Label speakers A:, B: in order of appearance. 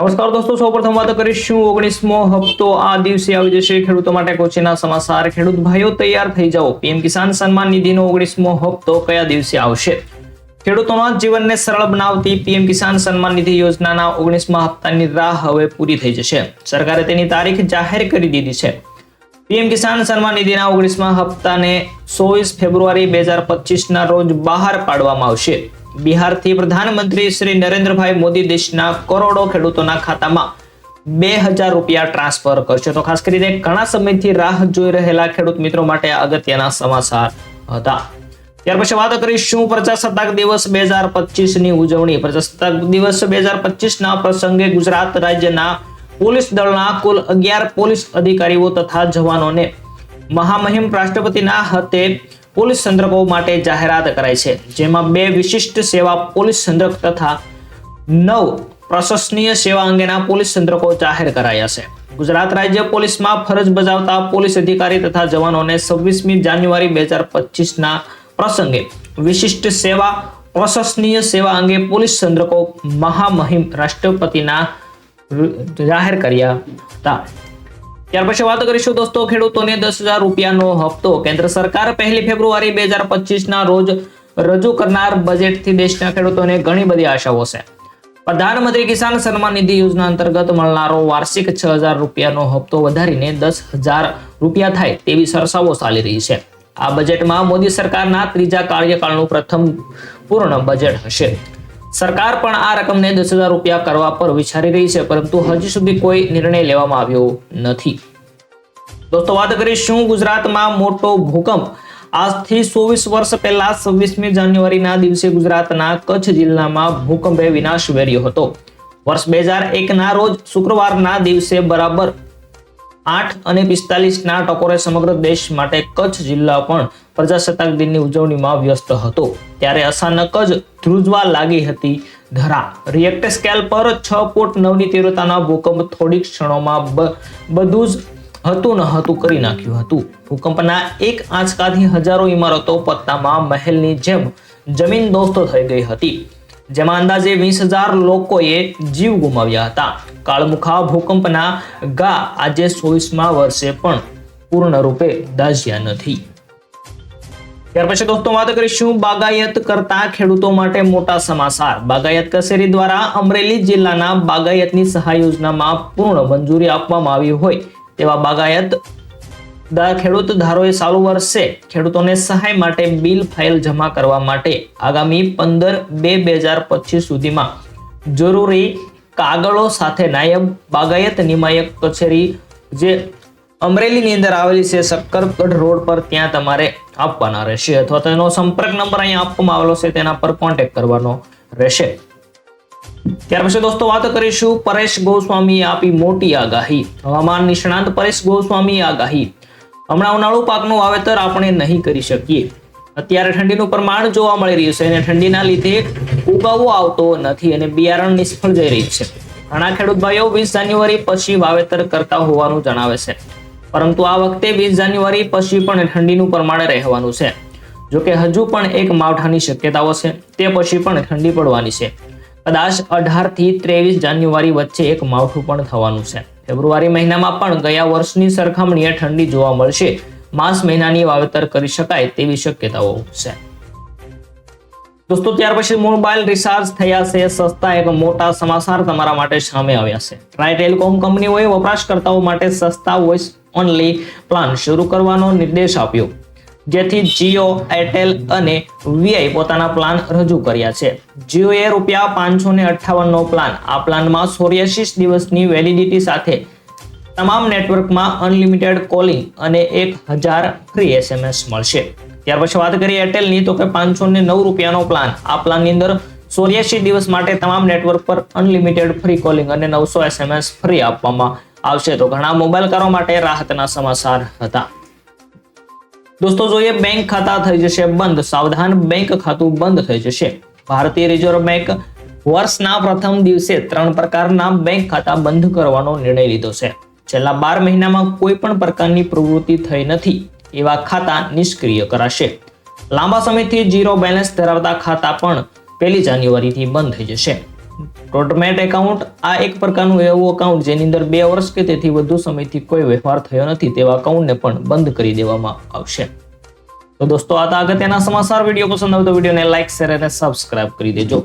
A: નમસ્કાર દોસ્તો, સૌપ્રથમ વાત કરીશું. ઓગણીસમો હપ્તો આ દિવસે આવી જશે. ખેડૂતો માટે કોચીના સમાચાર. ખેડૂત ભાઈઓ તૈયાર થઈ જાઓ. પીએમ કિસાન સન્માન નિધિનો ઓગણીસમો હપ્તો કયા દિવસે આવશે? ખેડૂતોના જીવનને સરળ બનાવતી પીએમ કિસાન સન્માન નિધિ યોજનાના ઓગણીસમા હપ્તાની રાહ હવે પૂરી થઈ જશે. સરકારે તેની તારીખ જાહેર કરી દીધી છે. પીએમ કિસાન સન્માન નિધિના ઓગણીસમા હપ્તાને ચોવીસ ફેબ્રુઆરી બે હજાર પચીસના રોજ બહાર પાડવામાં આવશે. બિહારથી પ્રધાનમંત્રી શ્રી નરેન્દ્રભાઈ મોદી દેશના કરોડો ખેડૂતોના ખાતામાં બે હજાર રૂપિયા ટ્રાન્સફર કરશે. તો ખાસ કરીને ઘણા સમયથી રાહ જોઈ રહેલા ખેડૂત મિત્રો માટે અગત્યના સમાચાર હતા. ત્યાર પછી વાત કરીશું પ્રજાસત્તાક દિવસ બે હજારની ઉજવણી. પ્રજાસત્તાક દિવસ બે હજાર પચીસ ના પ્રસંગે ગુજરાત રાજ્યના પોલીસ દળના કુલ અગિયાર પોલીસ અધિકારીઓ તથા જવાનોને મહામહિમ રાષ્ટ્રપતિના હસ્તે પોલીસ સંદ્રકો માટે જાહેરાત કરાઈ છે, જેમાં બે વિશિષ્ટ સેવા પોલીસ સંદ્રક તથા નવ પ્રશંસનીય સેવા અંગેના પોલીસ સંદ્રકો જાહેર કરાયા છે. ગુજરાત રાજ્ય પોલીસમાં ફરજ બજાવતા પોલીસ અધિકારી તથા જવાનોને છવ્વીસમી જાન્યુઆરી બે હજાર પચીસના પ્રસંગે વિશિષ્ટ સેવા, પ્રશંસનીય સેવા અંગે પોલીસ સંદ્રકો મહામહિમ રાષ્ટ્રપતિના જાહેર કર્યા હતા. ત્યાર પછી વાત કરીશું દોસ્તો ખેડૂતોને દસ હજાર રૂપિયાનો હપ્તો. કેન્દ્ર સરકાર પહેલી ફેબ્રુઆરી બે હજાર પચીસના રોજ રજૂ કરનાર બજેટથી દેશના ખેડૂતોને ઘણી બધી આશાઓ છે. પ્રધાનમંત્રી કિસાન સન્માન નિધિ યોજના અંતર્ગત મળનારો વાર્ષિક છ હજાર રૂપિયાનો હપ્તો વધારીને દસ હજાર રૂપિયા થાય તેવી સરસાઓ ચાલી રહી છે. આ બજેટમાં મોદી સરકારના ત્રીજા કાર્યકાળનું પ્રથમ પૂર્ણ બજેટ હશે. સરકાર પણ આ રકમને દસ હજાર રૂપિયા કરવા પર વિચારી રહી છે, પરંતુ હજી સુધી કોઈ નિર્ણય લેવામાં આવ્યો નથી. દોસ્તો, વાત કરીશું ગુજરાતમાં મોટો ભૂકંપ. આજથી ચોવીસ વર્ષ પહેલા છવ્વીસમી જાન્યુઆરીના દિવસે ગુજરાતના કચ્છ જિલ્લામાં ભૂકંપે વિનાશ વેર્યો હતો. વર્ષ બે હજાર એકના રોજ શુક્રવારના દિવસે બરાબર આઠ અને પિસ્તાલીસ ના ટકોરે સમગ્ર દેશ માટે કચ્છ જિલ્લા પણ પ્રજાસત્તાક દિનની ઉજવણીમાં વ્યસ્ત હતો. ત્યારે અચાનક જ ધ્રુજવા લાગી હતી ધરા. રિએક્ટર સ્કેલ પર છ ફૂટ નવની તીવ્રતાના ભૂકંપ થોડીક ક્ષણોમાં બધું જ હતું ન હતું કરી નાખ્યું હતું. ભૂકંપના એક આંચકાથી હજારો ઇમારતો પત્તામાં મહેલની જેમ જમીન દોસ્તો થઈ ગઈ હતી. જેમાં અંદાજે વીસ હજાર લોકોએ જીવ ગુમાવ્યા હતા. કાળમુખા ભૂકંપના ગા આજે ચોવીસમા વર્ષે પણ પૂર્ણ દાઝ્યા નથી. ત્યાર પછી દોસ્તો વાત કરીશું બાગાયત કરતા ખેડૂતો માટે મોટા સમાચાર. બાગાયત કચેરી દ્વારા અમરેલી જિલ્લાના બાગાયતની સહાય યોજનામાં પૂર્ણ મંજૂરી આપવામાં આવી હોય તેવા બાગાયત ખેડૂત ધારોએ ચાલુ વર્ષે ખેડૂતોને સહાય માટે બિલ ફાઇલ જમા કરવા માટે આગામી પંદર બે બે હજાર પચીસ સુધીમાં જરૂરી કાગળો સાથે નાયબ બાગાયત નિમાયક કચેરી જે અમરેલીની અંદર આવેલી છે શક્કરગઢ રોડ પર ત્યાં તમારે આપવાના રહેશે અથવા તેનો સંપર્ક નંબર અહીંયા આપવામાં આવેલો છે તેના પર કોન્ટેક્ટ કરવાનો રહેશે. ત્યાર પછી દોસ્તો વાત કરીશું પરેશ ગોસ્વામીએ આપી મોટી આગાહી. હવામાન નિષ્ણાંત પરેશ ગોસ્વામીએ આગાહી. હમણાં ઉનાળુ પાકનું વાવેતર આપણે નહીં કરી શકીએ. અત્યારે ઠંડીનું પ્રમાણ જોવા મળી રહ્યું છે અને ઠંડીના લીધે ઉગાવો આવતો નથી અને બિયારણ નિષ્ફળ જઈ રહ્યું છે. ઘણા ખેડૂત ભાઈઓ વીસ જાન્યુઆરી પછી વાવેતર કરતા હોવાનું જણાવે છે. પરંતુ આ વખતે વીસ જાન્યુઆરી પછી પણ ઠંડીનું પ્રમાણ રહેવાનું છે. જોકે હજુ પણ એક માવઠાની શક્યતાઓ છે. તે પછી પણ ઠંડી પડવાની છે. કદાચ અઢારથી ત્રેવીસ જાન્યુઆરી વચ્ચે એક માવઠું પણ થવાનું છે. ફેબ્રુઆરી મહિનામાં પણ ગયા વર્ષની સરખામણીએ ઠંડી જોવા મળશે. માસ મહિનાની વાવેતર કરી શકાય તેવી શક્યતાઓ છે. દોસ્તો, ત્યાર પછી મોબાઈલ રિચાર્જ થયા છે. સસ્તા એક મોટા સમાચાર તમારા માટે સામે આવ્યા છે. ટ્રાય ટેલિકોમ કંપનીઓએ વપરાશકર્તાઓ માટે સસ્તા વોઇસ ઓનલી પ્લાન શરૂ કરવાનો નિર્દેશ આપ્યો. જેથી જીઓ, એરટેલ અને વીઆઈ પોતાના પ્લાન રજૂ કર્યા છે. જીઓએ રૂપિયા પાંચસો ને અઠ્ઠાવનનો પ્લાન, આ પ્લાનમાં સોરિયાસીસ દિવસની વેલિડિટી સાથે તમામ નેટવર્કમાં અનલિમિટેડ કોલિંગ અને એક હજાર ફ્રી એસએમએસ મળશે. ત્યાર પછી વાત કરીએ એરટેલની, તો કે પાંચસો ને નવ રૂપિયાનો પ્લાન, આ પ્લાનની અંદર સોરિયાસી દિવસ માટે તમામ નેટવર્ક પર અનલિમિટેડ ફ્રી કોલિંગ અને નવસો એસએમએસ ફ્રી આપવામાં આવશે. તો ઘણા મોબાઈલકારો માટે રાહતના સમાચાર હતા. દોસ્તો જોઈએ બેંક ખાતા થઈ જશે, બંધ. સાવધાન બેંક ખાતું બંધ થઈ જશે. ભારતીય રિઝર્વ બેંક વર્ષના પ્રથમ દિવસે ત્રણ પ્રકારના બેંક ખાતા બંધ કરવાનો નિર્ણય લીધો છે. છેલ્લા બાર મહિનામાં કોઈ પણ પ્રકારની પ્રવૃત્તિ થઈ નથી. એવા ખાતા નિષ્ક્રિય કરાશે. લાંબા સમયથી ઝીરો બેલેન્સ ધરાવતા ખાતા પણ પહેલી જાન્યુઆરીથી બંધ થઈ જશે. ડોટમેટ એકાઉન્ટ આ એક પ્રકારનું એવું એકાઉન્ટ જેની અંદર બે વર્ષ કે તેથી વધુ સમયથી કોઈ વ્યવહાર થયો નથી તેવા એકાઉન્ટને પણ બંધ કરી દેવામાં આવશે. તો દોસ્તો, આ હતા અગત્યના સમાચાર. વીડિયો પસંદ આવે તો વિડીયોને લાઈક શેર અને સબસ્ક્રાઇબ કરી દેજો.